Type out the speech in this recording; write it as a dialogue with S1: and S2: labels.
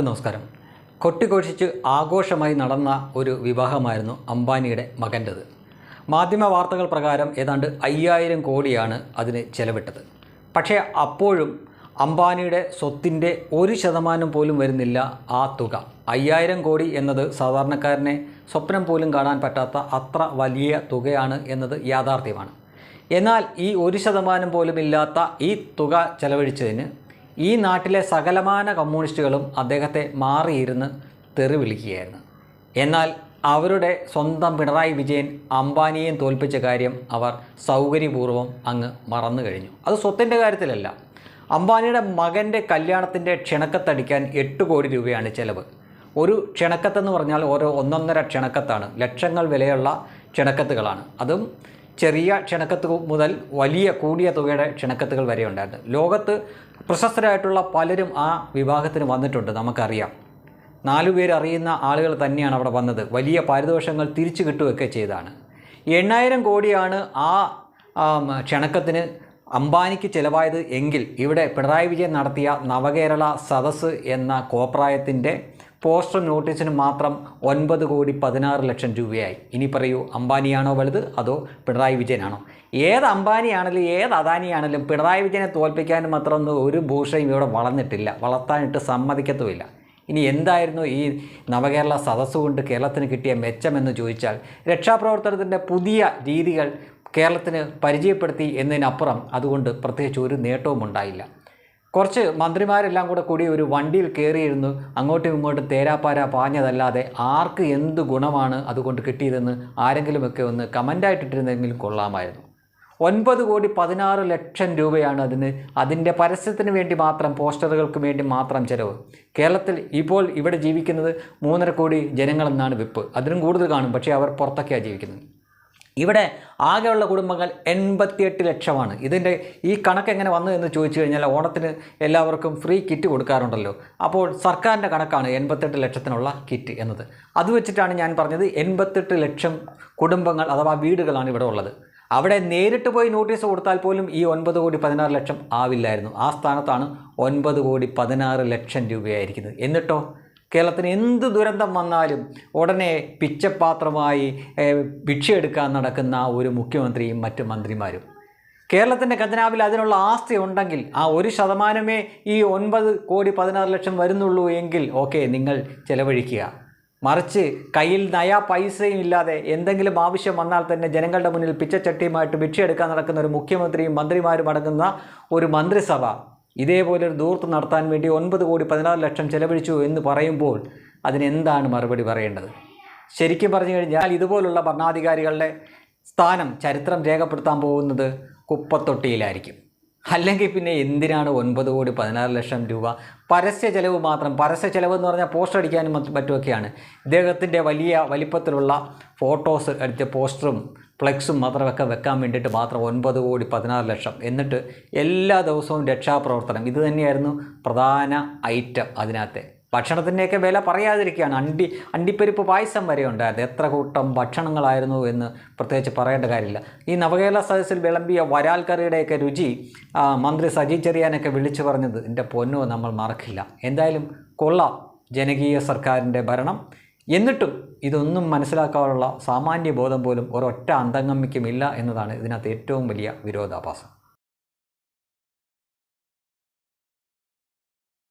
S1: എല്ലാവർക്കും നമസ്കാരം. കൊട്ടിഘോഷിച്ച് ആഘോഷമായി നടന്ന ഒരു വിവാഹമായിരുന്നു അംബാനിയുടെ മകന്റെത്. മാധ്യമ വാർത്തകൾ പ്രകാരം ഏതാണ്ട് അയ്യായിരം കോടിയാണ് അതിന് ചെലവിട്ടത്. പക്ഷേ അപ്പോഴും അംബാനിയുടെ സ്വത്തിന്റെ ഒരു ശതമാനം പോലും വരുന്നില്ല ആ തുക. അയ്യായിരം കോടി എന്നത് സാധാരണക്കാരനെ സ്വപ്നം പോലും കാണാൻ പറ്റാത്ത അത്ര വലിയ തുകയാണ് എന്നത് യാഥാർത്ഥ്യമാണ്. എന്നാൽ ഈ ഒരു ശതമാനം പോലും ഇല്ലാത്ത ഈ തുക ചെലവഴിച്ചതിന് ഈ നാട്ടിലെ സകലമാന കമ്മ്യൂണിസ്റ്റുകളും അദ്ദേഹത്തെ മാറിയിരുന്ന് തെറി വിളിക്കുകയായിരുന്നു എന്നാൽ അവരുടെ സ്വന്തം പിണറായി വിജയൻ അംബാനിയെയും തോൽപ്പിച്ച കാര്യം അവർ സൗകര്യപൂർവം അങ്ങ് മറന്നു കഴിഞ്ഞു. അത് സ്വത്തിന്റെ കാര്യത്തിലല്ല. അംബാനിയുടെ മകന്റെ കല്യാണത്തിന്റെ ക്ഷണക്കത്തടിക്കാൻ എട്ട് കോടി രൂപയാണ് ചിലവ്. ഒരു ക്ഷണക്കത്തെന്ന് പറഞ്ഞാൽ ഓരോ ഒന്നൊന്നര ക്ഷണക്കത്താണ്. ലക്ഷങ്ങൾ വിലയുള്ള ക്ഷണക്കത്തുകളാണ്. അതും ചെറിയ ക്ഷണക്കത്ത് മുതൽ വലിയ കൂടിയ തുകയുടെ ക്ഷണക്കത്തുകൾ വരെ ഉണ്ടായിരുന്നു. ലോകത്ത് പ്രശസ്തരായിട്ടുള്ള പലരും ആ വിഭാഗത്തിന് വന്നിട്ടുണ്ട് നമുക്കറിയാം. നാലു പേർ അറിയുന്ന ആളുകൾ തന്നെയാണ് അവിടെ വന്നത്. വലിയ പാരിതോഷങ്ങൾ തിരിച്ചു കിട്ടുകയൊക്കെ ചെയ്താണ് എണ്ണായിരം കോടിയാണ് ആ ആം, ക്ഷണക്കത്തിന് അംബാനിക്ക് ചിലവായത് എങ്കിൽ ഇവിടെ പിണറായി വിജയൻ നടത്തിയ നവകേരള സദസ്സ് എന്ന കോപ്രായത്തിന്റെ പോസ്റ്റർ നോട്ടീസിന് മാത്രം ഒൻപത് കോടി പതിനാറ് ലക്ഷം രൂപയായി. ഇനി പറയൂ അംബാനിയാണോ വലുത്? അതോ പിണറായി വിജയനാണോ? ഏത് അംബാനിയാണെങ്കിലും ഏത് അദാനിയാണെങ്കിലും പിണറായി വിജയനെ തോൽപ്പിക്കാനും മാത്രമൊന്നും ഒരു ഭൂഷയും ഇവിടെ വളർന്നിട്ടില്ല. വളർത്താനിട്ട് സമ്മതിക്കത്തുമില്ല. ഇനി എന്തായിരുന്നു ഈ നവകേരള സദസ്സ് കൊണ്ട് കേരളത്തിന് കിട്ടിയ മെച്ചമെന്ന് ചോദിച്ചാൽ രക്ഷാപ്രവർത്തനത്തിന്റെ പുതിയ രീതികൾ കേരളത്തിന് പരിചയപ്പെടുത്തി എന്നതിനപ്പുറം അതുകൊണ്ട് പ്രത്യേകിച്ച് ഒരു നേട്ടവും ഉണ്ടായില്ല കുറച്ച് മന്ത്രിമാരെല്ലാം കൂടെ കൂടി ഒരു വണ്ടിയിൽ കയറിയിരുന്നു അങ്ങോട്ടും ഇങ്ങോട്ടും തേരാപ്പാര പാഞ്ഞതല്ലാതെ ആർക്ക് എന്ത് ഗുണമാണ് അതുകൊണ്ട് കിട്ടിയതെന്ന് ആരെങ്കിലുമൊക്കെ ഒന്ന് കമന്റായിട്ടിട്ടിരുന്നെങ്കിലും കൊള്ളാമായിരുന്നു. ഒൻപത് കോടി പതിനാറ് ലക്ഷം രൂപയാണ് അതിന് അതിന്റെ പരസ്യത്തിന് വേണ്ടി മാത്രം പോസ്റ്ററുകൾക്ക് വേണ്ടി മാത്രം ചിലവ്. കേരളത്തിൽ ഇപ്പോൾ ഇവിടെ ജീവിക്കുന്നത് മൂന്നര കോടി ജനങ്ങളെന്നാണ് വിപ്പ്. അതിനും കൂടുതൽ കാണും. പക്ഷേ അവർ പുറത്തൊക്കെയാണ് ജീവിക്കുന്നത്. ഇവിടെ ആകെയുള്ള കുടുംബങ്ങൾ എൺപത്തിയെട്ട് ലക്ഷമാണ്. ഇതിന്റെ ഈ കണക്ക് എങ്ങനെ വന്നു എന്ന് ചോദിച്ചു കഴിഞ്ഞാൽ ഓണത്തിന് എല്ലാവർക്കും ഫ്രീ കിറ്റ് കൊടുക്കാറുണ്ടല്ലോ. അപ്പോൾ സർക്കാരിന്റെ കണക്കാണ് എൺപത്തെട്ട് ലക്ഷത്തിനുള്ള കിറ്റ് എന്നത്. അത് വെച്ചിട്ടാണ് ഞാൻ പറഞ്ഞത് എൺപത്തെട്ട് ലക്ഷം കുടുംബങ്ങൾ അഥവാ വീടുകളാണ് ഇവിടെ ഉള്ളത്. അവിടെ നേരിട്ട് പോയി നോട്ടീസ് കൊടുത്താൽ പോലും ഈ ഒൻപത് കോടി പതിനാറ് ലക്ഷം ആവില്ലായിരുന്നു. ആ സ്ഥാനത്താണ് ഒൻപത് കോടി പതിനാറ് ലക്ഷം രൂപയായിരിക്കുന്നത്. എന്നിട്ടോ? കേരളത്തിന് എന്ത് ദുരന്തം വന്നാലും ഉടനെ പിച്ചപാത്രമായി ഭിക്ഷയെടുക്കാൻ നടക്കുന്ന ഒരു മുഖ്യമന്ത്രിയും മറ്റ് മന്ത്രിമാരും. കേരളത്തിന്റെ ഖജനാവിൽ അതിനുള്ള ആസ്തി ഉണ്ടെങ്കിൽ ആ ഒരു ശതമാനമേ ഈ ഒൻപത് കോടി പതിനാറ് ലക്ഷം വരുന്നുള്ളൂ എങ്കിൽ ഓക്കെ നിങ്ങൾ ചെലവഴിക്കുക. മറിച്ച് കയ്യിൽ നയാ പൈസയും ഇല്ലാതെ എന്തെങ്കിലും ആവശ്യം വന്നാൽ തന്നെ ജനങ്ങളുടെ മുന്നിൽ പിച്ചച്ചട്ടിയുമായിട്ട് ഭിക്ഷയെടുക്കാൻ നടക്കുന്ന ഒരു മുഖ്യമന്ത്രിയും മന്ത്രിമാരും അടങ്ങുന്ന ഒരു മന്ത്രിസഭ ഇതേപോലെ ഒരു ദൂർത്ത് നടത്താൻ വേണ്ടി ഒൻപത് കോടി പതിനാറ് ലക്ഷം ചെലവഴിച്ചു എന്ന് പറയുമ്പോൾ അതിനെന്താണ് മറുപടി പറയേണ്ടത്? ശരിക്കും പറഞ്ഞു കഴിഞ്ഞാൽ ഇതുപോലുള്ള ഭരണാധികാരികളുടെ സ്ഥാനം ചരിത്രം രേഖപ്പെടുത്താൻ പോകുന്നത് കുപ്പത്തൊട്ടിയിലായിരിക്കും. അല്ലെങ്കിൽ പിന്നെ എന്തിനാണ് ഒൻപത് കോടി പതിനാറ് ലക്ഷം രൂപ? പരസ്യ ചെലവ് മാത്രം. പരസ്യ ചെലവ് എന്ന് പറഞ്ഞാൽ പോസ്റ്റർ അടിക്കാനും മറ്റും മറ്റുമൊക്കെയാണ്. ഇദ്ദേഹത്തിന്റെ വലിയ വലിപ്പത്തിലുള്ള ഫോട്ടോസ് അടിച്ച പോസ്റ്ററും ഫ്ലെക്സും മാത്രമൊക്കെ വെക്കാൻ വേണ്ടിയിട്ട് മാത്രം ഒൻപത് കോടി പതിനാറ് ലക്ഷം. എന്നിട്ട് എല്ലാ ദിവസവും രക്ഷാപ്രവർത്തനം. ഇത് തന്നെയായിരുന്നു പ്രധാന ഐറ്റം അതിനകത്തെ. ഭക്ഷണത്തിന്റെയൊക്കെ വില പറയാതിരിക്കുകയാണ്. അണ്ടി അണ്ടിപ്പരിപ്പ് പായസം വരെ ഉണ്ടായിരുന്നു. എത്ര കൂട്ടം ഭക്ഷണങ്ങളായിരുന്നു എന്ന് പ്രത്യേകിച്ച് പറയേണ്ട കാര്യമില്ല. ഈ നവകേരള സദസ്സിൽ വിളമ്പിയ വരാൽ കറിയുടെയൊക്കെ രുചി മന്ത്രി സജി ചെറിയാനൊക്കെ വിളിച്ചു പറഞ്ഞത് എന്റെ പൊന്നോ നമ്മൾ മറക്കില്ല. എന്തായാലും കൊള്ളാം ജനകീയ സർക്കാരിന്റെ ഭരണം. എന്നിട്ടും ഇതൊന്നും മനസ്സിലാക്കാനുള്ള സാമാന്യ ബോധം പോലും ഒരൊറ്റ അന്തംഗമ്മിക്കുമില്ല എന്നതാണ് ഇതിനകത്ത് ഏറ്റവും വലിയ വിരോധാഭാസം.